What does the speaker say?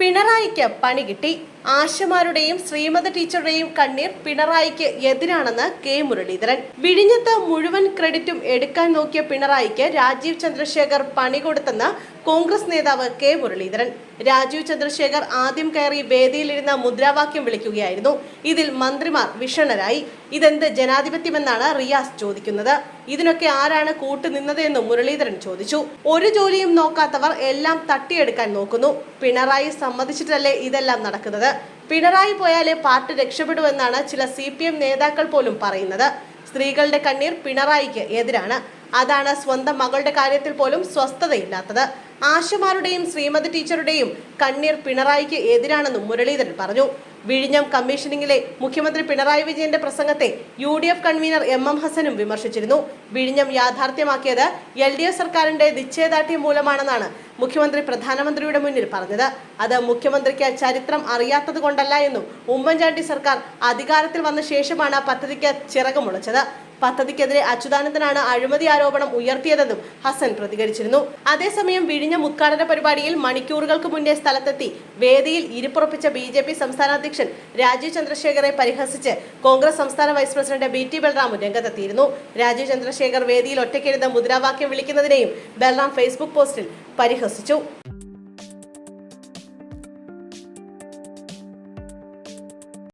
പിണറായിക്ക് പണി കിട്ടി. ആശമാരുടെയും ശ്രീമത ടീച്ചറുടെയും കണ്ണീർ പിണറായിക്ക് എതിരാണെന്ന് കെ മുരളീധരൻ. വിഴിഞ്ഞത്ത് മുഴുവൻ ക്രെഡിറ്റും എടുക്കാൻ നോക്കിയ പിണറായിക്ക് രാജീവ് ചന്ദ്രശേഖർ പണി കൊടുത്തെന്ന് കോൺഗ്രസ് നേതാവ് കെ മുരളീധരൻ. രാജീവ് ചന്ദ്രശേഖർ ആദ്യം കയറി വേദിയിലിരുന്ന മുദ്രാവാക്യം വിളിക്കുകയായിരുന്നു. ഇതിൽ മന്ത്രിമാർ വിഷണരായി. ഇതെന്ത് ജനാധിപത്യമെന്നാണ് റിയാസ് ചോദിക്കുന്നത്. ഇതിനൊക്കെ ആരാണ് കൂട്ടുനിന്നത് എന്ന് മുരളീധരൻ ചോദിച്ചു. ഒരു ജോലിയും നോക്കാത്തവർ എല്ലാം തട്ടിയെടുക്കാൻ നോക്കുന്നു. പിണറായി സമ്മതിച്ചിട്ടല്ലേ ഇതെല്ലാം നടക്കുന്നത്? പിണറായി പോയാലേ പാർട്ടി രക്ഷപ്പെടുമെന്നാണ് ചില സി നേതാക്കൾ പോലും പറയുന്നത്. സ്ത്രീകളുടെ കണ്ണീർ പിണറായിക്ക് എതിരാണ്. അതാണ് സ്വന്തം മകളുടെ കാര്യത്തിൽ പോലും സ്വസ്ഥതയില്ലാത്തത്. ആശമാരുടെയും ശ്രീമതി ടീച്ചറുടെയും കണ്ണീർ പിണറായിക്ക് എതിരാണെന്നും മുരളീധരൻ പറഞ്ഞു. വിഴിഞ്ഞം കമ്മീഷനിങ്ങിലെ മുഖ്യമന്ത്രി പിണറായി വിജയന്റെ പ്രസംഗത്തെ U D F convener M M ഹസനും വിമർശിച്ചിരുന്നു. വിഴിഞ്ഞം യാഥാർത്ഥ്യമാക്കിയത് എൽ ഡി എഫ് സർക്കാരിന്റെ നിശ്ചയദാർഢ്യം മൂലമാണെന്നാണ് മുഖ്യമന്ത്രി പ്രധാനമന്ത്രിയുടെ മുന്നിൽ പറഞ്ഞത്. അത് മുഖ്യമന്ത്രിക്ക് ചരിത്രം അറിയാത്തത് കൊണ്ടല്ല എന്നും ഉമ്മൻചാണ്ടി സർക്കാർ അധികാരത്തിൽ വന്ന ശേഷമാണ് പദ്ധതിക്ക് ചിറകുമുളച്ചത് പദ്ധതിക്കെതിരെ അച്യുതാനന്ദനാണ് അഴിമതി ആരോപണം ഉയർത്തിയതെന്നും ഹസൻ പ്രതികരിച്ചിരുന്നു. അതേസമയം വിഴിഞ്ഞ ഉദ്ഘാടന പരിപാടിയിൽ മണിക്കൂറുകൾക്ക് മുന്നേ സ്ഥലത്തെത്തി വേദിയിൽ ഇരിപ്പുറപ്പിച്ച ബി ജെ പി സംസ്ഥാന അധ്യക്ഷൻ രാജീവ് ചന്ദ്രശേഖറെ പരിഹസിച്ച് കോൺഗ്രസ് സംസ്ഥാന വൈസ് പ്രസിഡന്റ് ബി ടി ബൽറാമും രംഗത്തെത്തിയിരുന്നു. രാജീവ് ചന്ദ്രശേഖർ വേദിയിൽ ഒറ്റയ്ക്കെഴുത മുദ്രാവാക്യം വിളിക്കുന്നതിനെയും ബൽറാം ഫേസ്ബുക്ക് പോസ്റ്റിൽ പരിഹസിച്ചു.